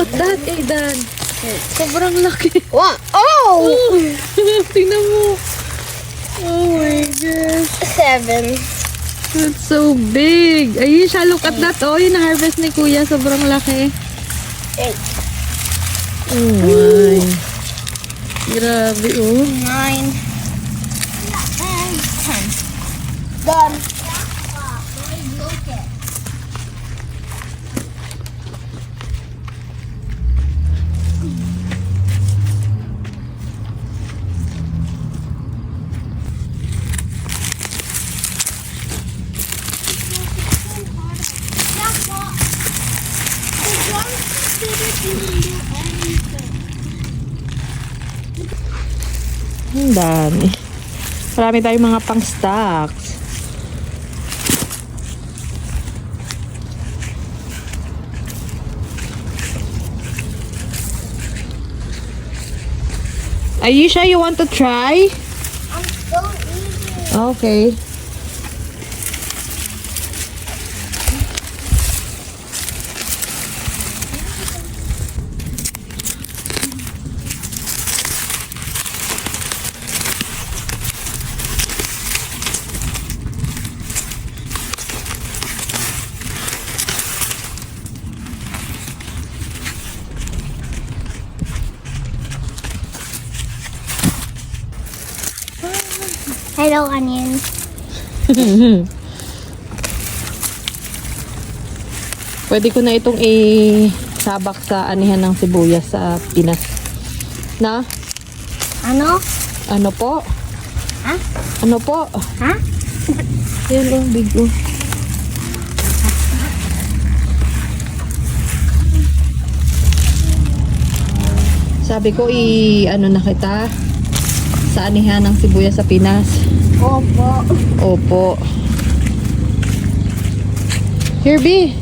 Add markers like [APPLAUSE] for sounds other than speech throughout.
at that, Aidan. Sobrang laki. One. Oh! [LAUGHS] Tingnan mo. Oh my gosh. Seven. That's so big. Ayesha, look at that. Oh, yung na-harvest ni Kuya. Sobrang laki. Eight. Oh my. Grabe, oh. Nine. Ang dami. Marami tayong mga pang-stocks. Ayesha, you want to try? I'm so easy. Okay. Hello, onion. [LAUGHS] Pwede ko na itong i-sabak sa anihan ng sibuyas sa Pinas. Na? Ano? Ano po? Ha? Ano po? Ha? [LAUGHS] Yan oh, big. Sabi ko i ano na kita sa anihan ng sibuyas sa Pinas. Opo. Opo. Here, B.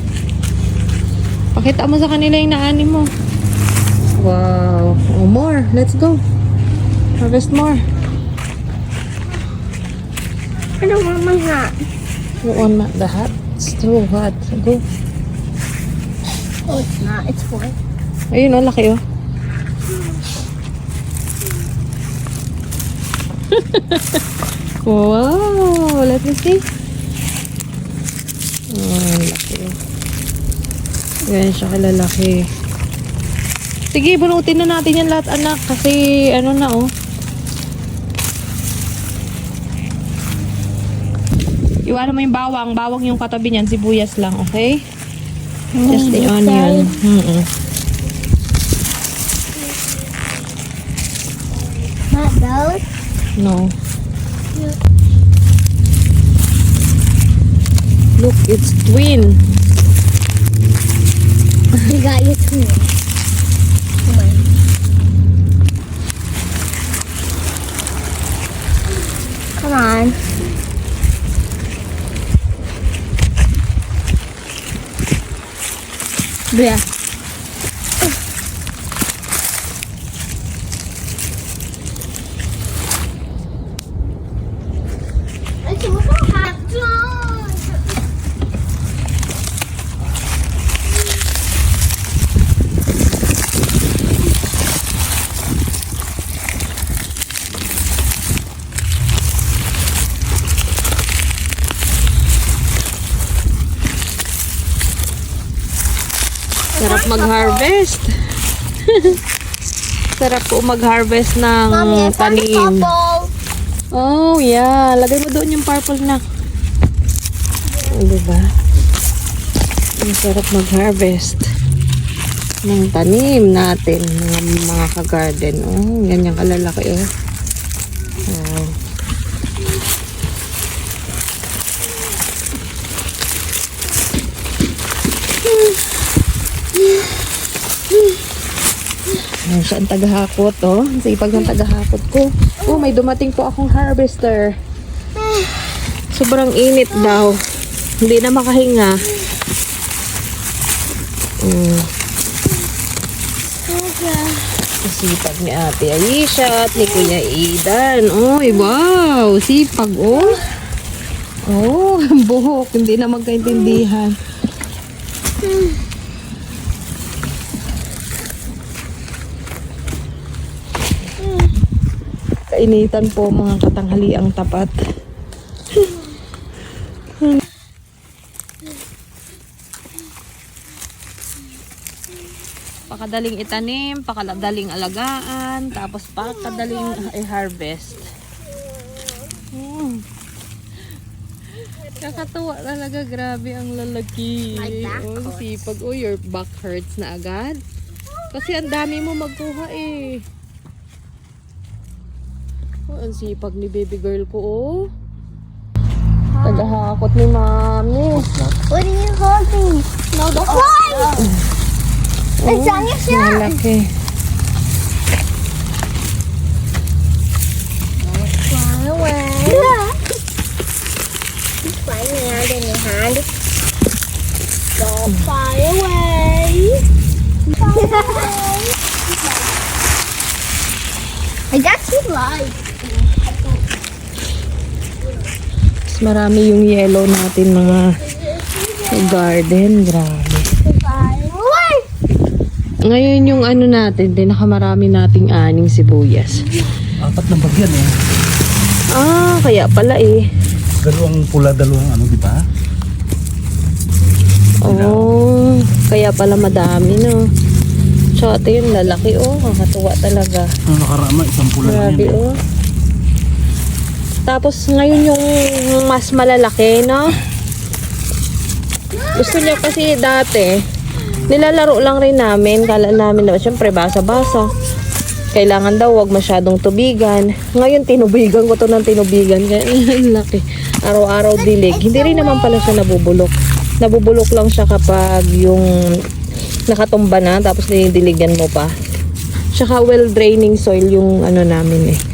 Pakita mo sa kanila yung naani mo. Wow. Oh, more. Let's go. Harvest more. Ano mama nga? You want ma- the hot? It's too hot. Go. Oh, it's not. It's four. Ayun, oh, laki, oh. [LAUGHS] wow. Let me see. Oh, laki. Ganyan siya kalalaki. Sige, bunutin na natin yan lahat, anak. Kasi, ano na, oh. Iwanan mo yung bawang. Bawang yung katabi niyan. Sibuyas lang, okay? Just the onion. Mm-mm. Not those. No. Look, it's twin. [LAUGHS] You got your twin. Come on. Come on. Yeah. Sarap mag-harvest. [LAUGHS] Sarap po mag-harvest ng Mommy, I found a tanim. Oh, yeah. Lagay mo doon yung purple na. Oh, diba? Ang sarap mag-harvest ng tanim natin, mga, mga ka-garden. Oh, ganyan kalalaki, oh. Ayan siya ang tagahakot, oh. Sipag ng tagahakot ko. Oh, may dumating po akong harvester. Sobrang init daw. Hindi na makahinga. Mm. Sipag ni Ate Alicia at ni Kuya Idan. Oy, wow! Sipag, oh. Oh, [LAUGHS] buhok. Hindi na magkaintindihan. Kainitan po mga katanghaliang tapat. pakadaling itanim, pakadaling alagaan, tapos pakadaling i-harvest. Hmm. Nakatuwa talaga, grabe ang lalaki. Oh, ang sipag. Oh, your back hurts na agad. Kasi ang dami mo magkuha eh. Ang sipag ni baby girl ko oh. Tagahakot ni mami. What are you holding? No, the fly! Your shirt! Malaki. Fly away. Flying around in your hand. Don't fly away. Fly away. I got two lights. Mas marami yung yellow natin mga garden. Grabe. Ngayon yung ano natin, pinakamarami nating aning sibuyas. Apat na bagyan eh. Ah, kaya pala eh. Dalawang pula, dalawang ano, di ba? Oh, kaya pala madami no. So, ito yung lalaki oh. Kakatuwa talaga. Ano nakarama, isang pula Grabe yan. eh. oh. Tapos ngayon yung mas malalaki, no? Gusto niya kasi dati, nilalaro lang rin namin. Kala namin na, syempre, basa-basa. Kailangan daw wag masyadong tubigan. Ngayon, tinubigan ko to ng tinubigan. Kaya, [LAUGHS] laki. Araw-araw dilig. Hindi rin naman pala siya nabubulok. Nabubulok lang siya kapag yung nakatumba na, tapos dinidiligan mo pa. Tsaka well-draining soil yung ano namin eh.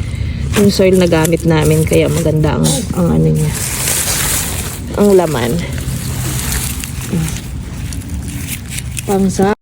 Yung soil na gamit namin kaya maganda ang, ang ano niya. Ang laman. Pangsa